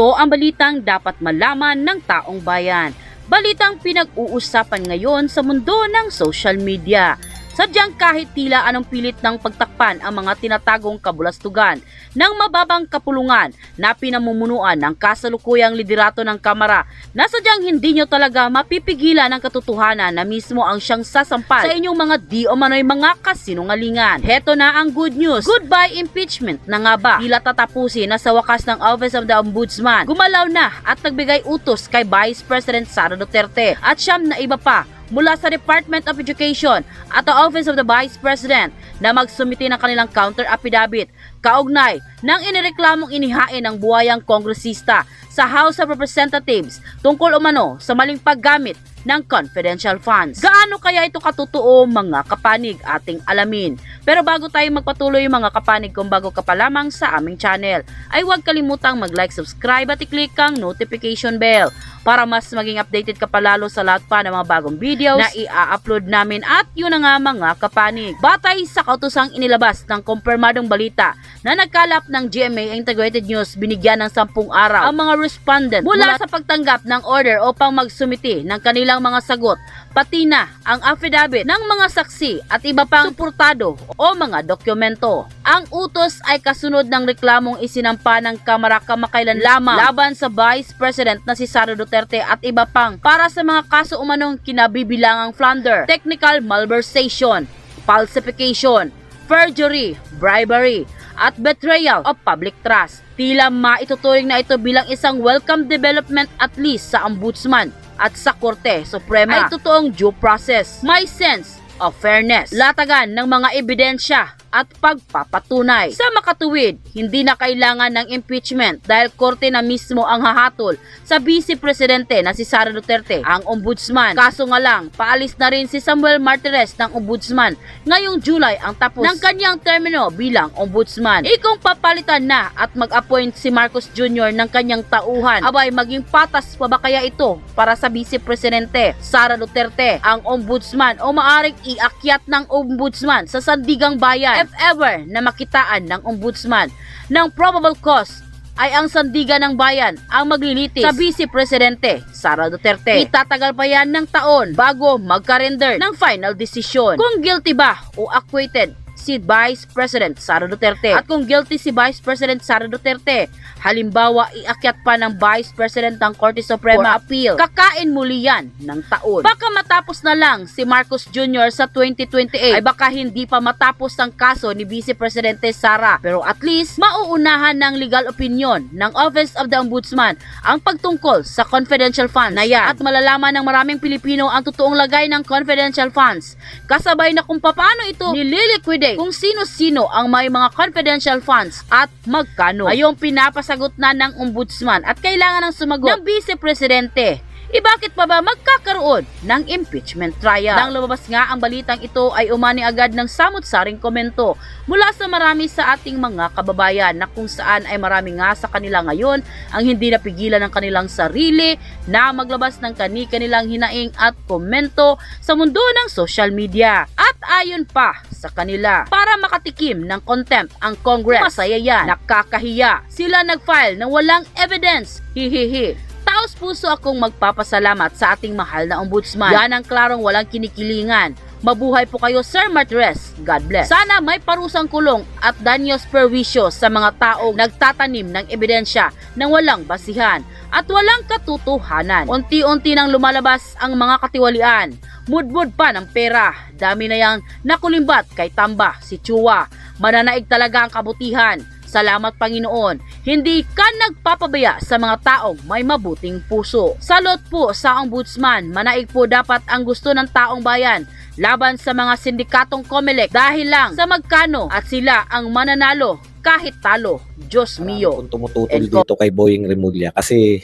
Ito ang balitang dapat malaman ng taong bayan. Balitang pinag-uusapan ngayon sa mundo ng social media. Sadyang kahit tila anong pilit ng pagtakpan ang mga tinatagong kabulastugan ng mababang kapulungan na pinamumunuan ng kasalukuyang liderato ng Kamara na sadyang hindi nyo talaga mapipigilan ang katotohanan na mismo ang siyang sasampal sa inyong mga di o manoy mga kasinungalingan. Heto na ang good news. Goodbye impeachment na nga ba? Tila tatapusin na sa wakas ng Office of the Ombudsman. Gumalaw na at nagbigay utos kay Vice President Sara Duterte at siyam na iba pa mula sa Department of Education at the Office of the Vice President na magsumiti ng kanilang counter affidavit kaugnay ng inireklamong inihain ng buhayang kongresista sa House of Representatives tungkol umano sa maling paggamit ng confidential funds. Gaano kaya ito katotoo mga kapanig ating alamin? Pero bago tayo magpatuloy mga kapanig kung bago ka pa lamang sa aming channel, ay huwag kalimutang mag-like, subscribe at i-click ang notification bell para mas maging updated ka palalo sa lahat pa ng mga bagong videos na i-upload namin at yun na nga mga kapanig. Batay sa kautusang inilabas ng kumpirmadong balita na nagkalap ng GMA Integrated News binigyan ng 10 araw ang mga respondent mula sa pagtanggap ng order upang magsumiti ng kanilang mga sagot pati na ang affidavit ng mga saksi at iba pang suportado o mga dokumento. Ang utos ay kasunod ng reklamong isinampa ng Kamara kamakailan lamang laban sa Vice President na si Sara Duterte at iba pang para sa mga kaso umanong kinabibilangang plunder, technical malversation, falsification, perjury, bribery, at betrayal of public trust. Tila maituturing na ito bilang isang welcome development at least sa ombudsman at sa Korte Suprema ay totoong due process. May sense of fairness. Latagan ng mga ebidensya at pagpapatunay. Sa makatuwid, hindi na kailangan ng impeachment dahil korte na mismo ang hahatol sa Vice Presidente na si Sara Duterte, ang ombudsman. Kaso nga lang, paalis na rin si Samuel Martires ng ombudsman ngayong July ang tapos ng kanyang termino bilang ombudsman. Ikong papalitan na at mag-appoint si Marcos Jr. ng kanyang tauhan. Abay, maging patas pa ba kaya ito para sa Vice Presidente Sara Duterte, ang ombudsman o maaring iakyat ng ombudsman sa sandigang bayan if ever na makitaan ng ombudsman ng probable cause ay ang sandigan ng bayan ang maglilitis sa Vice Presidente Sara Duterte. Itatagal pa yan ng taon bago magka-render ng final decision kung guilty ba o acquitted si Vice President Sara Duterte. At kung guilty si Vice President Sara Duterte, halimbawa iakyat pa ng Vice President ng Korte Suprema Appeal, kakain muli yan ng taon. Baka matapos na lang si Marcos Jr. sa 2028 ay baka hindi pa matapos ang kaso ni Vice Presidente Sara. Pero at least mauunahan ng legal opinion ng Office of the Ombudsman ang pagtungkol sa confidential funds na yan. At malalaman ng maraming Pilipino ang totoong lagay ng confidential funds. Kasabay na kung paano ito nililiquidate kung sino-sino ang may mga confidential funds at magkano. Ayong pinapasagot na ng ombudsman at kailangan ng sumagot ng vice presidente. E bakit pa ba magkakaroon ng impeachment trial? Nang lumabas nga ang balitang ito ay umani agad ng samot-saring komento mula sa marami sa ating mga kababayan na kung saan ay marami nga sa kanila ngayon ang hindi napigilan ng kanilang sarili na maglabas ng kani-kanilang hinaing at komento sa mundo ng social media. At ayon pa sa kanila, para makatikim ng contempt ang Congress, masaya yan, nakakahiya. Sila nag-file ng walang evidence, hihihi. Taos puso akong magpapasalamat sa ating mahal na ombudsman. Yan ang klarong walang kinikilingan. Mabuhay po kayo, Sir Martires. God bless. Sana may parusang kulong at danyos perwisyo sa mga taong nagtatanim ng ebidensya ng walang basihan at walang katotohanan. Unti-unti nang lumalabas ang mga katiwalian. Mudmud pa ng pera. Dami na yang nakulimbat kay Tamba, si Chua. Mananaig talaga ang kabutihan. Salamat Panginoon, hindi ka nagpapabaya sa mga taong may mabuting puso. Salot po sa ombudsman, manaig po dapat ang gusto ng taong bayan laban sa mga sindikatong COMELEC dahil lang sa magkano at sila ang mananalo kahit talo. Diyos mio. Kung tumututol And dito kay Boying Remulla kasi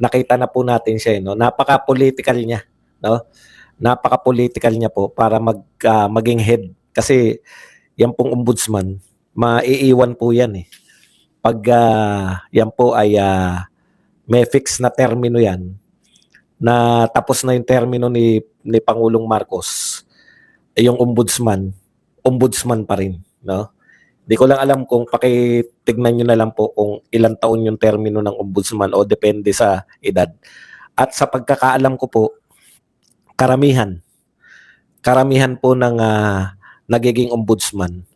nakita na po natin siya, eh, no? Napaka-political niya, no? Napaka-political niya po para mag ah, maging head kasi yan pong ombudsman, maiiwan po yan eh. Pag ah, yan po ay ah, may fix na termino yan, na tapos na yung termino ni ni Pangulong Marcos, eh, yung ombudsman, ombudsman pa rin, no? Di ko lang alam kung pakitignan nyo na lang po kung ilang taon yung termino ng ombudsman o depende sa edad. At sa pagkakaalam ko po, karamihan, karamihan po ng ah, nagiging ombudsman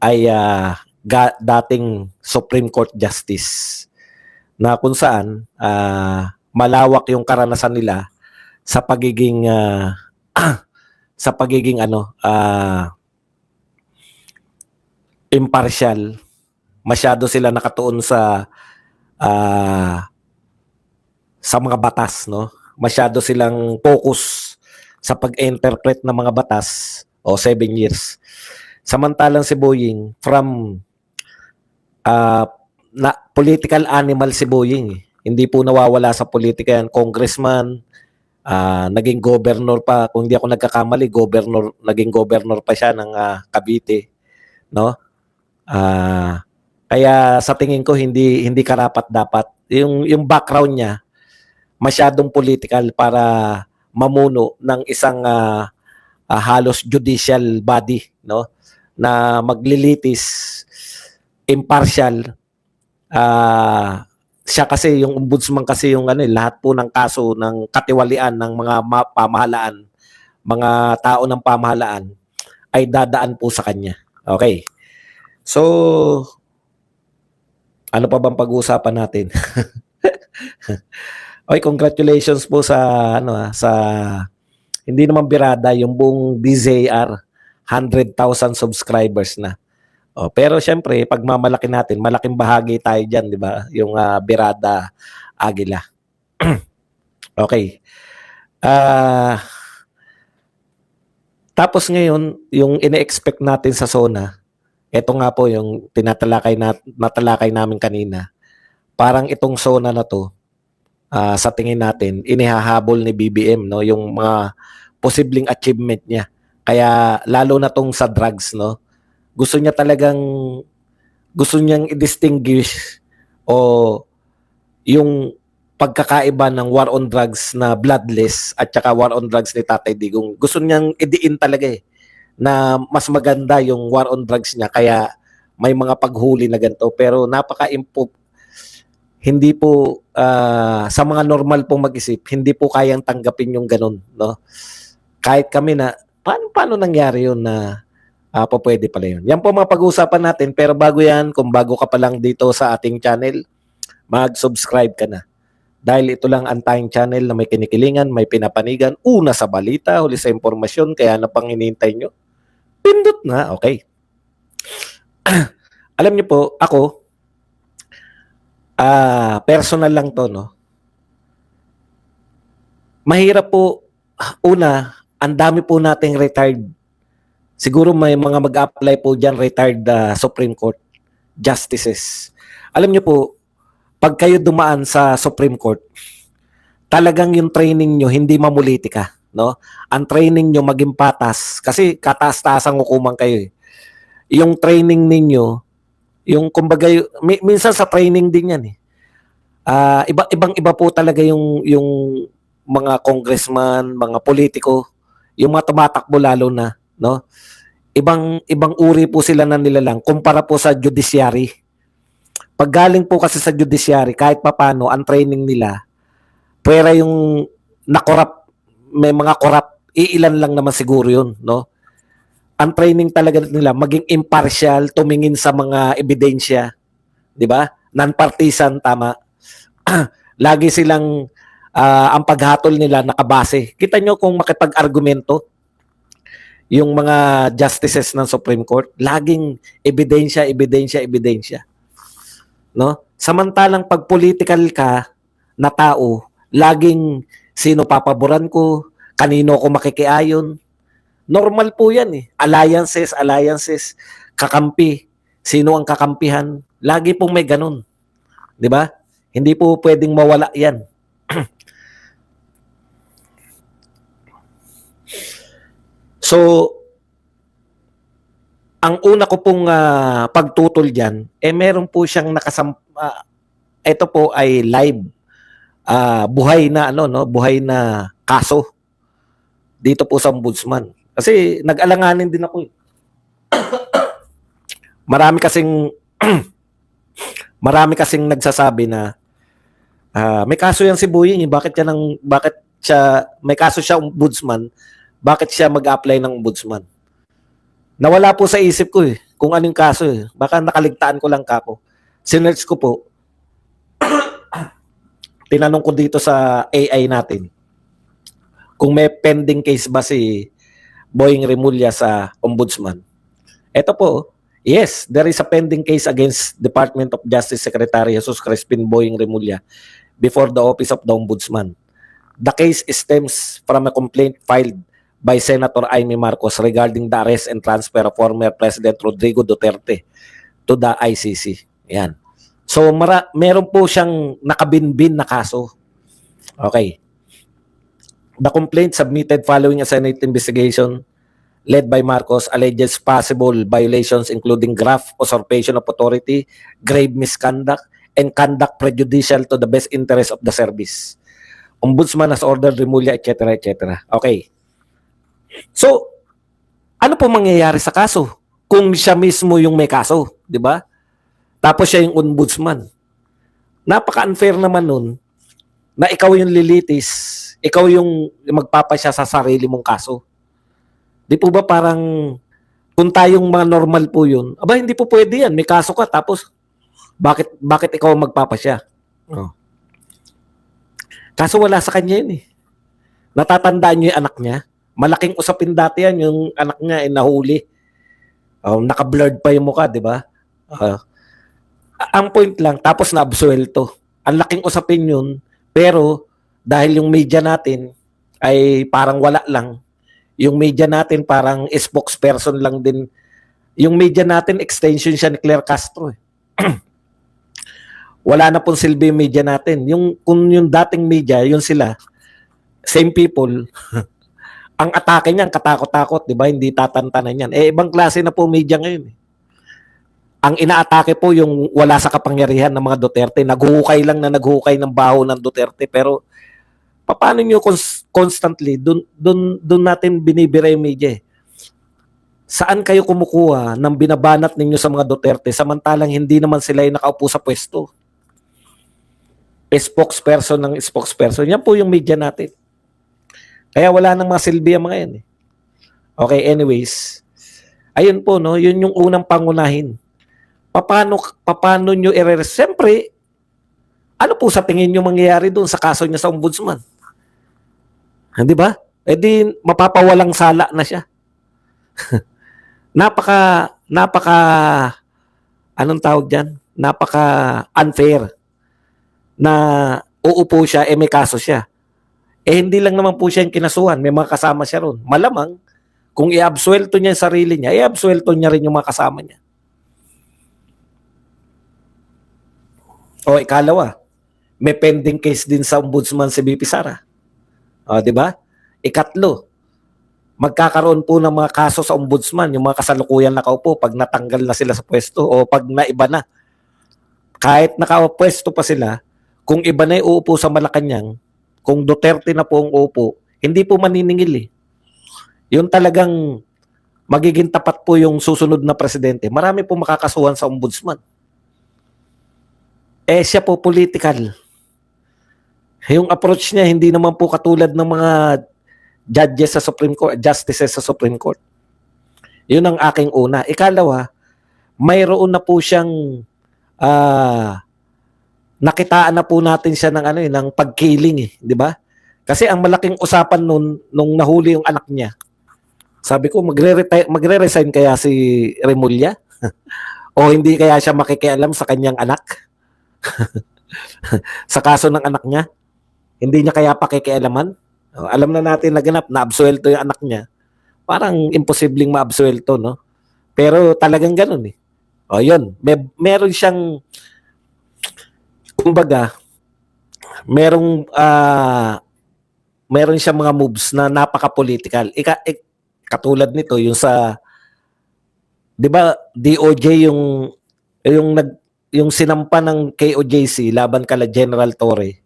ay ah, ga- dating Supreme Court Justice na kung saan ah, malawak yung karanasan nila sa pagiging ah, sa pagiging ano ah, impartial. Masyado sila nakatuon sa ah, sa mga batas no? Masyado silang focus sa pag-interpret ng mga batas o seven years samantalang si Boying from ah, na political animal si Boying eh. hindi po nawawala sa politika yan. Congressman ah, naging governor pa. Kung hindi ako nagkakamali governor naging governor pa siya ng ah, Cavite no? Ah, kaya sa tingin ko hindi hindi karapat dapat. Yung yung background niya masyadong political para mamuno ng isang ah, ah, halos judicial body no na maglilitis impartial. Ah siya kasi yung ombudsman kasi yung ano eh, lahat po ng kaso ng katiwalian ng mga ma- pamahalaan mga tao ng pamahalaan ay dadaan po sa kanya. Okay. So, ano pa bang pag-uusapan natin? Oy, congratulations po sa ano ah, sa hindi naman birada yung buong DZR 100,000 subscribers na. Oh, pero syempre, pag mamalaki natin, malaking bahagi tayo diyan, 'di ba? Yung ah, birada Agila. okay. Ah tapos ngayon, yung ine-expect natin sa zona, ito nga po yung tinatalakay na natalakay namin kanina. Parang itong zona na to ah, sa tingin natin inihahabol ni BBM no yung mga posibleng achievement niya. Kaya lalo na tong sa drugs no. Gusto niya talagang gusto niyang i-distinguish o yung pagkakaiba ng war on drugs na bloodless at saka war on drugs ni Tatay Digong. Gusto niyang idiin talaga eh na mas maganda yung war on drugs niya kaya may mga paghuli na ganito pero napaka impo hindi po ah, sa mga normal pong mag-isip hindi po kayang tanggapin yung ganun no kahit kami na paano paano nangyari yun na ah, po pwede pala yun yan po mga pag-uusapan natin pero bago yan kung bago ka pa lang dito sa ating channel mag-subscribe ka na dahil ito lang ang tayong channel na may kinikilingan, may pinapanigan, una sa balita, huli sa impormasyon, kaya na pang hinihintay nyo pindot na, okay. Alam niyo po, ako, ah personal lang to, no? Mahirap po, una, ang dami po nating retired. Siguro may mga mag-apply po dyan, retired ah, Supreme Court justices. Alam niyo po, pag kayo dumaan sa Supreme Court, talagang yung training nyo, hindi mamulitika, no? ang training nyo maging patas kasi kataas-taasang hukuman kayo eh. Yung training ninyo, yung kumbaga mi- minsan sa training din yan eh. Ah, iba ibang iba po talaga yung yung mga congressman, mga politiko, yung mga tumatakbo lalo na, no? Ibang ibang uri po sila na nilalang kumpara po sa judiciary. Pag galing po kasi sa judiciary, kahit papano ang training nila, pwera yung nakorap may mga korap, iilan lang naman siguro yun, no? Ang training talaga nila, maging impartial, tumingin sa mga ebidensya, di ba? Non-partisan, tama. Lagi silang, ah, ang paghatol nila nakabase. Kita nyo kung makipag-argumento, yung mga justices ng Supreme Court, laging ebidensya, ebidensya, ebidensya. No? Samantalang pag political ka na tao, laging sino papaboran ko, kanino ko makikiayon. Normal po yan eh. Alliances, alliances, kakampi. Sino ang kakampihan? Lagi pong may ganun. Di ba? Hindi po pwedeng mawala yan. So, ang una ko pong ah, pagtutol dyan, eh meron po siyang nakasam... ah, ito po ay live ah buhay na ano no, buhay na kaso dito po sa ombudsman. Kasi nag-alanganin din ako. eh. marami kasing marami kasing nagsasabi na ah, may kaso yan si Boying, eh. bakit yan ang bakit siya may kaso siya ombudsman, bakit siya mag-apply ng ombudsman? Nawala po sa isip ko eh kung anong kaso eh. Baka nakaligtaan ko lang kako. Sinerch ko po. Tinanong ko dito sa AI natin kung may pending case ba si Boying Remulla sa ombudsman. Ito po, yes, there is a pending case against Department of Justice Secretary Jesus Crispin Boying Remulla before the Office of the Ombudsman. The case stems from a complaint filed by Senator Amy Marcos regarding the arrest and transfer of former President Rodrigo Duterte to the ICC. Yan. So, mara, meron po siyang nakabinbin na kaso. Okay. The complaint submitted following a Senate investigation led by Marcos alleges possible violations including graft usurpation of authority, grave misconduct, and conduct prejudicial to the best interest of the service. Ombudsman has ordered Remulla, etc., etc. Okay. So, ano po mangyayari sa kaso? Kung siya mismo yung may kaso, di ba? Tapos siya yung ombudsman. Napaka-unfair naman nun na ikaw yung lilitis, ikaw yung magpapasya sa sarili mong kaso. Di po ba parang kung tayong mga normal po yun, aba hindi po pwede yan, may kaso ka tapos bakit bakit ikaw ang magpapasya? Oh. Kaso wala sa kanya yun eh. Natatandaan niyo yung anak niya? Malaking usapin dati yan, yung anak niya ay nahuli. Oh, naka-blurred pa yung mukha, di ba? Ah. ang point lang, tapos na-absuelto. Ang laking usapin yun, pero dahil yung media natin ay parang wala lang, yung media natin parang spokesperson lang din. Yung media natin, extension siya ni Claire Castro. Eh. wala na pong silbi yung media natin. Yung, kung yung dating media, yun sila, same people, ang atake niyan, katakot-takot, di ba? Hindi tatantanan yan. Eh, ibang klase na po media ngayon. Eh. Ang inaatake po yung wala sa kapangyarihan ng mga Duterte. Naghuhukay lang na naghuhukay ng baho ng Duterte. Pero, paano nyo cons- constantly, dun, dun, dun natin binibira media eh. Saan kayo kumukuha ng binabanat ninyo sa mga Duterte samantalang hindi naman sila yung nakaupo sa pwesto? spokesperson ng spokesperson. Yan po yung media natin. Kaya wala nang mga silbi ang mga yan. Eh. Okay, anyways. Ayun po, no? Yun yung unang pangunahin. Paano, paano nyo i Siyempre, ano po sa tingin nyo mangyayari doon sa kaso niya sa ombudsman? Hindi ba? Eh di, mapapawalang sala na siya. napaka, napaka, anong tawag dyan? Napaka unfair na uupo siya, eh may kaso siya. Eh hindi lang naman po siya yung kinasuhan, may mga kasama siya ron. Malamang, kung i-absuelto niya yung sarili niya, i-absuelto niya rin yung mga kasama niya. O ikalawa, may pending case din sa ombudsman si BP Sara. O, di ba? Ikatlo, magkakaroon po ng mga kaso sa ombudsman, yung mga kasalukuyan nakaupo pag natanggal na sila sa pwesto o pag naiba na. Kahit nakapwesto pa sila, kung iba na yung uupo sa Malacanang, kung Duterte na po ang uupo, hindi po maniningil eh. Yung talagang magiging tapat po yung susunod na presidente, marami po makakasuhan sa ombudsman. Eh siya po political. Yung approach niya hindi naman po katulad ng mga judges sa Supreme Court, justices sa Supreme Court. Yun ang aking una. Ikalawa, mayroon na po siyang ah nakitaan na po natin siya ng ano eh, ng pagkiling eh, di ba? Kasi ang malaking usapan nun nung nahuli yung anak niya. Sabi ko magre-retire magre-resign kaya si Remulla? o hindi kaya siya makikialam sa kanyang anak? sa kaso ng anak niya? Hindi niya kaya pakikialaman? Alam na natin naganap na absuelto yung anak niya. Parang imposibleng maabsuelto, no? Pero talagang ganun eh. O yun, may, meron siyang kumbaga, merong ah meron siyang mga moves na napaka-political. Ika, ik- katulad nito yung sa 'di ba DOJ yung yung nag yung sinampa ng KOJC laban kala General Torre.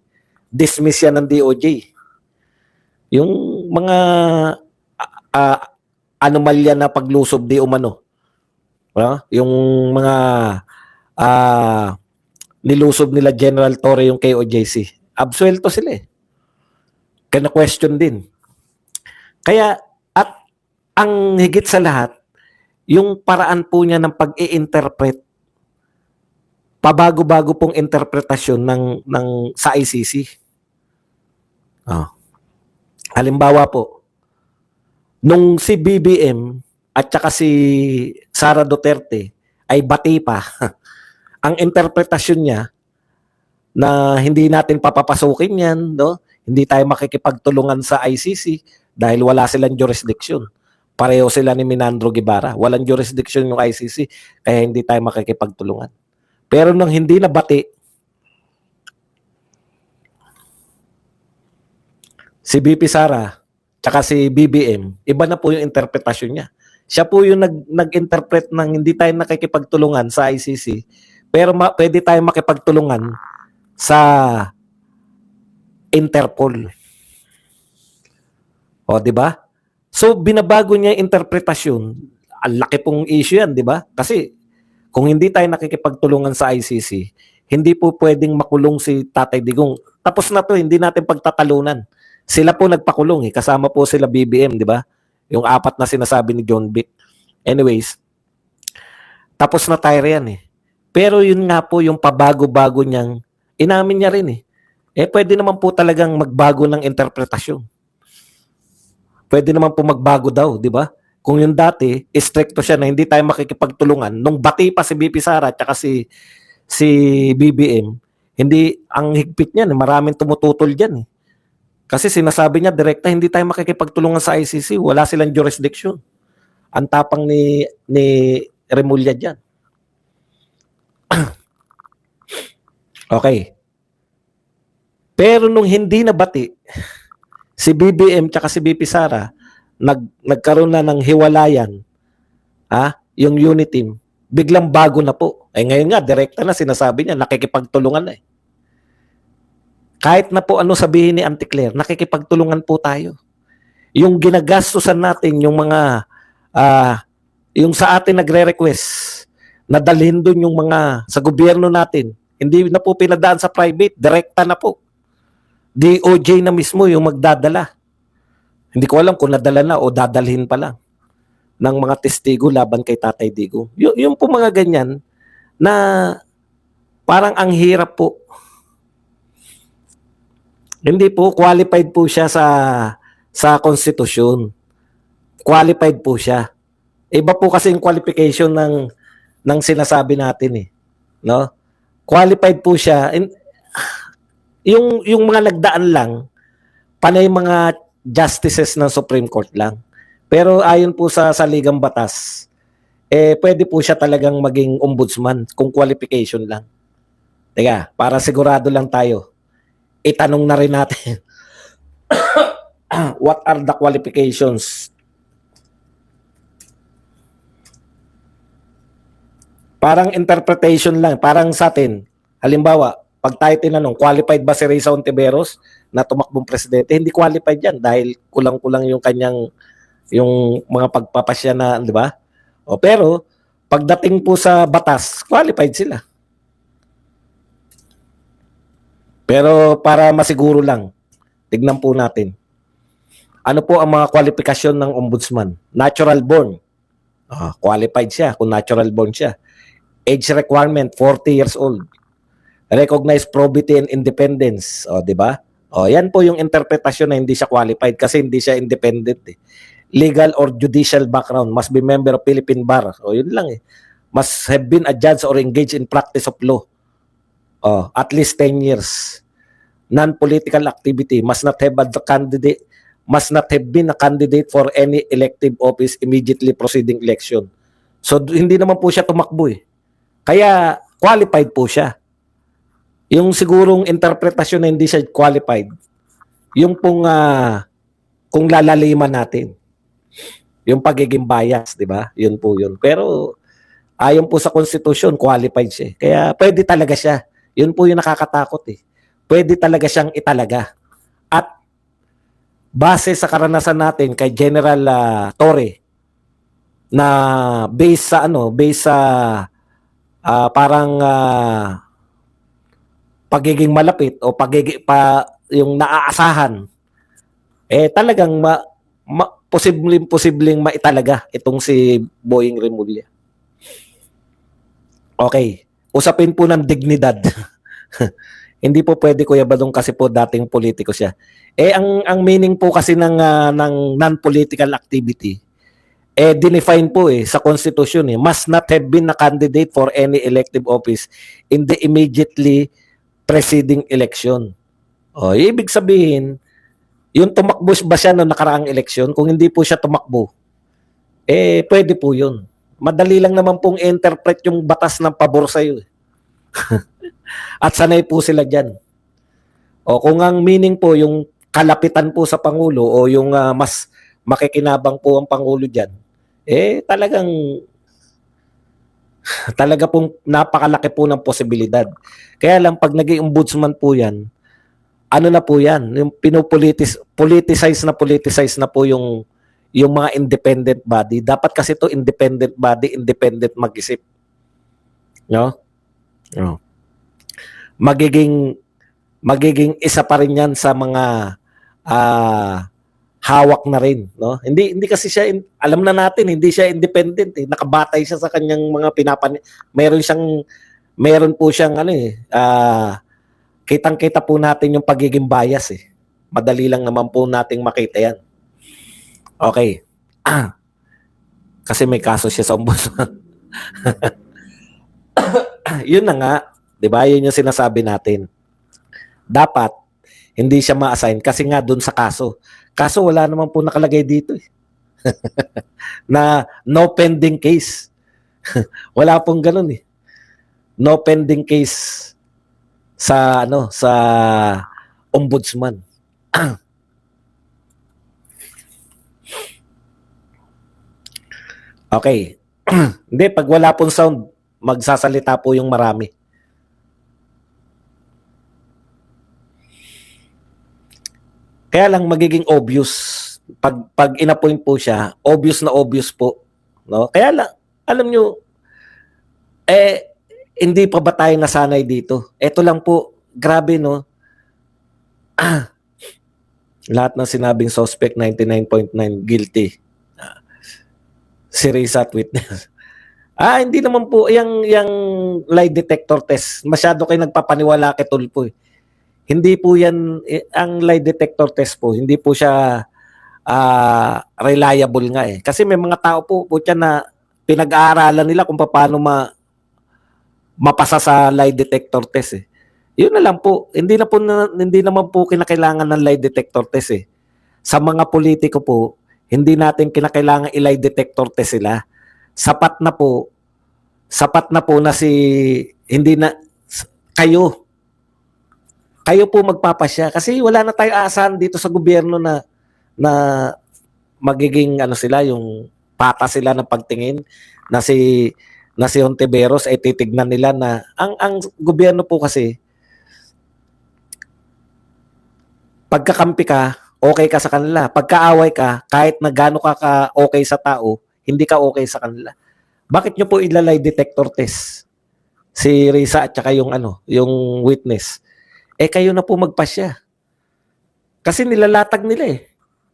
Dismiss yan ng DOJ. Yung mga ah, anomalya na paglusob di umano no? yung mga ah nilusob nila General Torre yung KOJC. Absuelto sila eh. Kaya question din. Kaya at ang higit sa lahat, yung paraan po niya ng pag-i-interpret pabago-bago pong interpretasyon ng ng sa ICC. Oh. Halimbawa po, nung si BBM at saka si Sara Duterte ay bati pa, ang interpretasyon niya na hindi natin papapasukin yan, no? Hindi tayo makikipagtulungan sa ICC dahil wala silang jurisdiction. Pareho sila ni Minandro Guevara. Walang jurisdiction yung ICC kaya hindi tayo makikipagtulungan. Pero nung hindi na bati, si BP Sara tsaka si BBM, iba na po yung interpretasyon niya. Siya po yung nag, nag-interpret ng hindi tayo nakikipagtulungan sa ICC, pero ma, pwede tayo makipagtulungan sa Interpol. O, di ba? So, binabago niya yung interpretasyon. Ang laki pong issue yan, di ba? Kasi, kung hindi tayo nakikipagtulungan sa ICC, hindi po pwedeng makulong si Tatay Digong. Tapos na to, hindi natin pagtatalunan. Sila po nagpakulong eh. Kasama po sila BBM, di ba? Yung apat na sinasabi ni John Vic. Anyways, tapos na tayo yan eh. Pero yun nga po yung pabago-bago niyang, inamin niya rin eh. Eh pwede naman po talagang magbago ng interpretasyon. Pwede naman po magbago daw, di ba? Kung yung dati, stricto siya na hindi tayo makikipagtulungan. Nung bati pa si BP Sara at si, si BBM, hindi, ang higpit niyan, maraming tumututol dyan eh. Kasi sinasabi niya direkta, hindi tayo makikipagtulungan sa ICC. Wala silang jurisdiction. Ang tapang ni, ni Remulla dyan. Okay. Pero nung hindi na bati, si BBM tsaka si BP Sara, nag, nagkaroon na ng hiwalayan, ha, yung unit team, biglang bago na po. Eh ngayon nga, direkta na sinasabi niya, nakikipagtulungan na eh. Kahit na po ano sabihin ni Auntie Claire, nakikipagtulungan po tayo. Yung ginagastusan natin, yung mga, ah, yung sa atin nagre-request, na dalhin doon yung mga sa gobyerno natin, hindi na po pinadaan sa private, direkta na po. DOJ na mismo yung magdadala. Hindi ko alam kung nadala na o dadalhin pa lang ng mga testigo laban kay Tatay Digo. Y- yung po mga ganyan na parang ang hirap po. Hindi po qualified po siya sa sa konstitusyon. Qualified po siya. Iba po kasi yung qualification ng ng sinasabi natin eh, no? Qualified po siya. In, yung yung mga nagdaan lang panay mga justices ng Supreme Court lang. Pero ayon po sa saligang batas, eh pwede po siya talagang maging ombudsman kung qualification lang. Teka, para sigurado lang tayo. Itanong na rin natin. What are the qualifications? Parang interpretation lang, parang sa atin. Halimbawa, pag tayo tinanong, qualified ba si Reza Ontiveros na tumakbong presidente? Hindi qualified yan dahil kulang-kulang yung kanyang yung mga pagpapasya na, di ba? O pero pagdating po sa batas, qualified sila. Pero para masiguro lang, tignan po natin. Ano po ang mga kwalifikasyon ng ombudsman? Natural born. Ah, qualified siya kung natural born siya. Age requirement, 40 years old. Recognize probity and independence. O, di ba? O, yan po yung interpretasyon na hindi siya qualified kasi hindi siya independent eh legal or judicial background, must be member of Philippine Bar. O yun lang eh. Must have been a judge or engaged in practice of law. Oh, at least 10 years. Non-political activity, must not have a candidate, must not have been a candidate for any elective office immediately preceding election. So hindi naman po siya tumakbo eh. Kaya qualified po siya. Yung sigurong interpretasyon na hindi siya qualified, yung pong ah, kung lalaliman natin yung pagiging bias, di ba? Yun po yun. Pero ayon po sa constitution, qualified siya. eh. Kaya pwede talaga siya. Yun po yung nakakatakot eh. Pwede talaga siyang italaga. At base sa karanasan natin kay General ah, Torre, na based sa ano, based sa ah, parang ah, pagiging malapit o pagiging pa yung naaasahan eh talagang ma, ma posibleng posibleng maitalaga itong si Boying Remulla. Okay, usapin po ng dignidad. Hindi po pwede Kuya Badong kasi po dating politiko siya. Eh ang ang meaning po kasi ng ah, ng non-political activity eh dinefine po eh sa constitution eh must not have been a candidate for any elective office in the immediately preceding election. O ibig sabihin yung tumakbo ba siya noong nakaraang eleksyon kung hindi po siya tumakbo eh pwede po yun. Madali lang naman pong interpret yung batas ng pabor sa iyo. At sanay po sila diyan. O kung ang meaning po yung kalapitan po sa pangulo o yung ah, mas makikinabang po ang pangulo diyan, eh talagang talaga pong napakalaki po ng posibilidad. Kaya lang pag naging ombudsman po 'yan, ano na po 'yan, yung pinopolitis politicize na politicize na po yung yung mga independent body. Dapat kasi to independent body, independent mag-isip. No? No. Magiging magiging isa pa rin 'yan sa mga ah hawak na rin, no? Hindi hindi kasi siya alam na natin, hindi siya independent eh. Nakabatay siya sa kanyang mga pinapan meron siyang meron po siyang ano eh ah kitang-kita po natin yung pagiging bias eh. Madali lang naman po nating makita 'yan. Okay. Ah. Kasi may kaso siya sa ombudsman. yun na nga, 'di ba? Yun yung sinasabi natin. Dapat hindi siya ma-assign kasi nga doon sa kaso. Kaso wala naman po nakalagay dito eh. na no pending case. wala pong ganun eh. No pending case sa ano sa ombudsman. okay. Hindi pag wala pong sound, magsasalita po yung marami. Kaya lang magiging obvious pag pag inappoint po siya, obvious na obvious po, no? Kaya lang alam nyo eh hindi pa ba tayo nasanay dito? Ito lang po, grabe no. Ah, lahat ng sinabing suspect 99.9 guilty. Ah, at witness. Ah, hindi naman po yung yung lie detector test. Masyado kayo nagpapaniwala kay Tulpo. Eh. Hindi po yan, eh, ang lie detector test po, hindi po siya ah, reliable nga eh. Kasi may mga tao po, po na pinag-aaralan nila kung paano ma, mapasa sa lie detector test eh. Yun na lang po, hindi na po na, hindi naman po kinakailangan ng lie detector test eh. Sa mga politiko po, hindi natin kinakailangan i-lie detector test sila. Sapat na po, sapat na po na si hindi na kayo kayo po magpapasya kasi wala na tayo aasahan dito sa gobyerno na na magiging ano sila yung pata sila ng pagtingin na si na si Ontiveros ay titignan nila na ang ang gobyerno po kasi pagkakampi ka okay ka sa kanila. Pagkaaway ka kahit na gaano ka ka okay sa tao hindi ka okay sa kanila. Bakit nyo po ilalay detector test? Si Risa at saka yung ano yung witness eh kayo na po magpasya. Kasi nilalatag nila eh.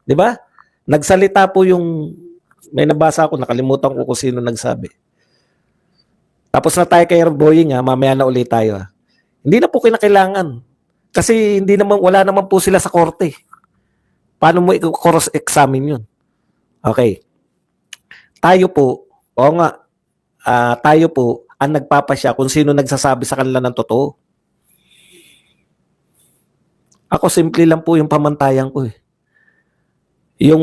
'Di ba? Nagsalita po yung may nabasa ako, nakalimutan ko kung sino nagsabi. Tapos na tayo kay Boying ha, mamaya na ulit tayo ha. Hindi na po kinakailangan. Kasi hindi naman, wala naman po sila sa korte. Paano mo i-cross examine yun? Okay. Tayo po, o nga, ah, tayo po, ang nagpapasya kung sino nagsasabi sa kanila ng totoo. Ako simple lang po yung pamantayan ko eh. Yung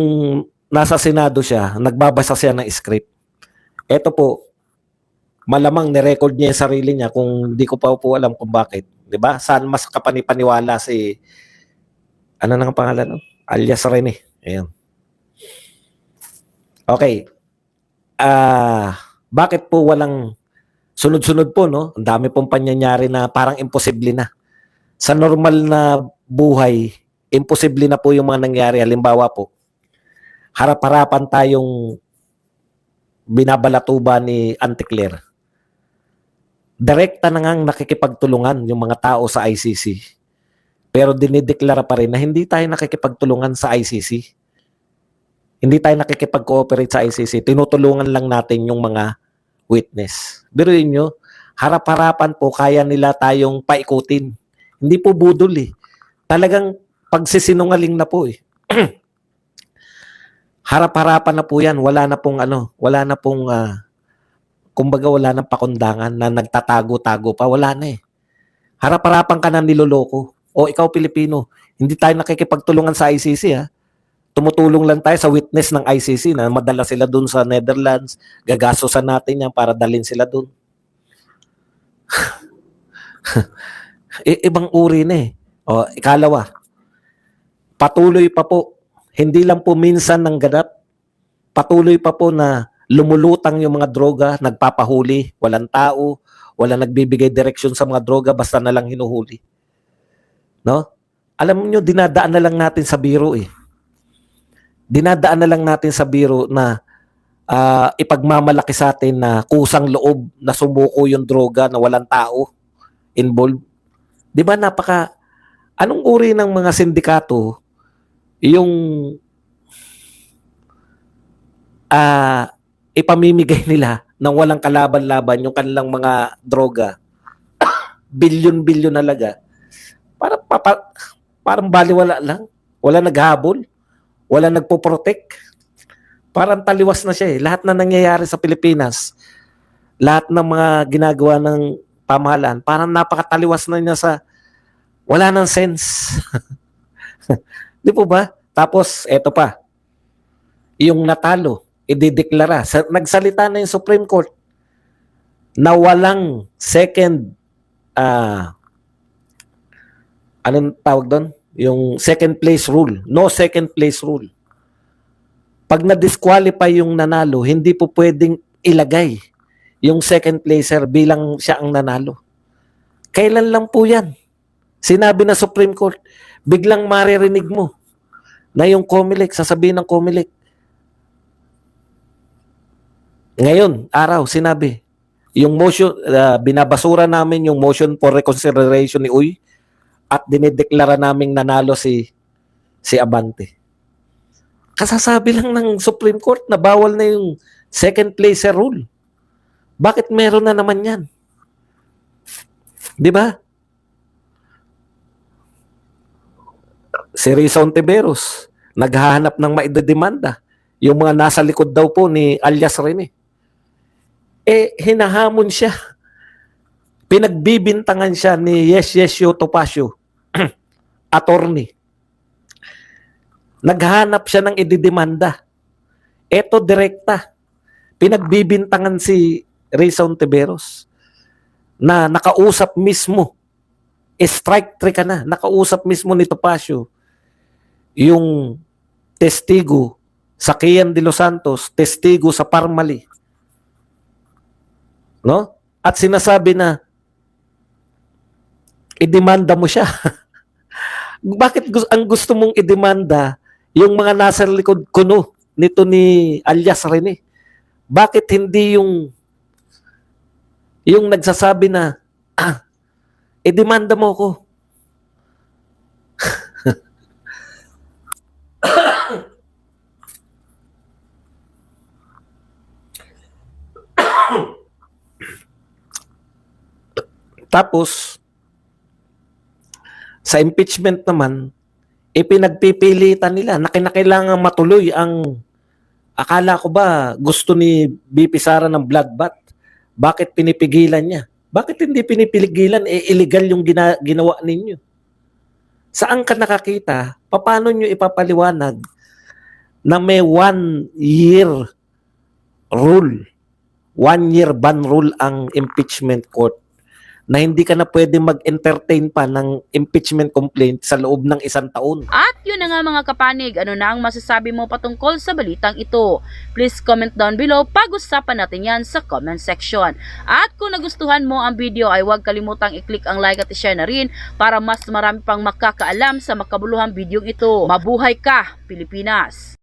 nasa Senado siya, nagbabasa siya ng script. Ito po, malamang ni-record niya yung sarili niya kung di ko pa po alam kung bakit. ba? Saan mas kapanipaniwala si ano nang pangalan? no? Alias Rene. Ayun. Okay. Ah, bakit po walang sunod-sunod po no? Ang dami pong panyanyari na parang imposible na. Sa normal na buhay, imposible na po yung mga nangyari. Halimbawa po, harap-harapan tayong binabalatuba ni Auntie Claire. Direkta na ngang nakikipagtulungan yung mga tao sa ICC. Pero dinideklara pa rin na hindi tayo nakikipagtulungan sa ICC. Hindi tayo nakikipag-cooperate sa ICC. Tinutulungan lang natin yung mga witness. Biruin nyo, harap-harapan po kaya nila tayong paikutin. Hindi po budol eh. Talagang pagsisinungaling na po eh. harap-harapan na po yan. Wala na pong ano, wala na pong, ah, kumbaga wala nang pakundangan na nagtatago-tago pa. Wala na eh. Harap-harapan ka na niloloko. O ikaw Pilipino, hindi tayo nakikipagtulungan sa ICC ha. Tumutulong lang tayo sa witness ng ICC na madala sila dun sa Netherlands. Gagastosan natin yan para dalhin sila dun. I- ibang uri na eh. O, ikalawa, patuloy pa po, hindi lang po minsan ng ganap, patuloy pa po na lumulutang yung mga droga, nagpapahuli, walang tao, wala nagbibigay direksyon sa mga droga, basta na lang hinuhuli. No? Alam niyo dinadaan na lang natin sa biro eh. Dinadaan na lang natin sa biro na ah, ipagmamalaki sa atin na kusang loob na sumuko yung droga na walang tao involved. Di ba napaka, anong uri ng mga sindikato yung ah ipamimigay nila ng walang kalaban-laban yung kanilang mga droga? Bilyon-bilyon na laga para papa, parang baliwala lang. Wala naghabol wala nagpo-protect. Parang taliwas na siya eh. Lahat na nangyayari sa Pilipinas lahat ng mga ginagawa ng pamahalaan parang napakataliwas na niya sa wala nang sense di po ba tapos eto pa yung natalo idideklara. Sa, nagsalita na yung Supreme Court na walang second ah anong tawag doon? Yung second place rule. No second place rule. Pag na-disqualify yung nanalo, hindi po pwedeng ilagay yung second placer bilang siya ang nanalo. Kailan lang po yan? Sinabi na Supreme Court, biglang maririnig mo na yung COMELEC, sasabihin ng COMELEC, ngayon, araw, sinabi, yung motion, uh, binabasura namin yung motion for reconsideration ni Uy at dinideklara naming nanalo si si Abante. Kasasabi lang ng Supreme Court na bawal na yung second placer rule. Bakit meron na naman yan? Di ba? Si Risa Ontiveros, naghahanap ng maidedemanda. Yung mga nasa likod daw po ni alias Rene eh hinahamon siya. Pinagbibintangan siya ni Yes Yesyo Topacio, attorney. Naghanap siya ng ididemanda. Eto direkta. Pinagbibintangan si Rizon Tiberos na nakausap mismo. Eh, strike three ka na. Nakausap mismo ni Topacio yung testigo sa Kian de los Santos, testigo sa Parmali no? At sinasabi na idemanda mo siya. Bakit ang gusto mong idemanda yung mga nasa likod kuno nito ni alias Rene? Bakit hindi yung yung nagsasabi na ah, idemanda mo ko? Tapos, sa impeachment naman, ipinagpipilitan nila na kinakailangan matuloy ang akala ko ba gusto ni BP Sara ng bloodbath? Bakit pinipigilan niya? Bakit hindi pinipigilan? Eh, illegal yung gina- ginawa ninyo. Saan ka nakakita? Paano nyo ipapaliwanag na may one year rule? One year ban rule ang impeachment court na hindi ka na pwede mag-entertain pa ng impeachment complaint sa loob ng isang taon. At yun na nga mga kapanig, ano na ang masasabi mo patungkol sa balitang ito? Please comment down below, pag-usapan natin yan sa comment section. At kung nagustuhan mo ang video ay huwag kalimutang i-click ang like at i-share na rin para mas marami pang makakaalam sa makabuluhang video ito. Mabuhay ka, Pilipinas!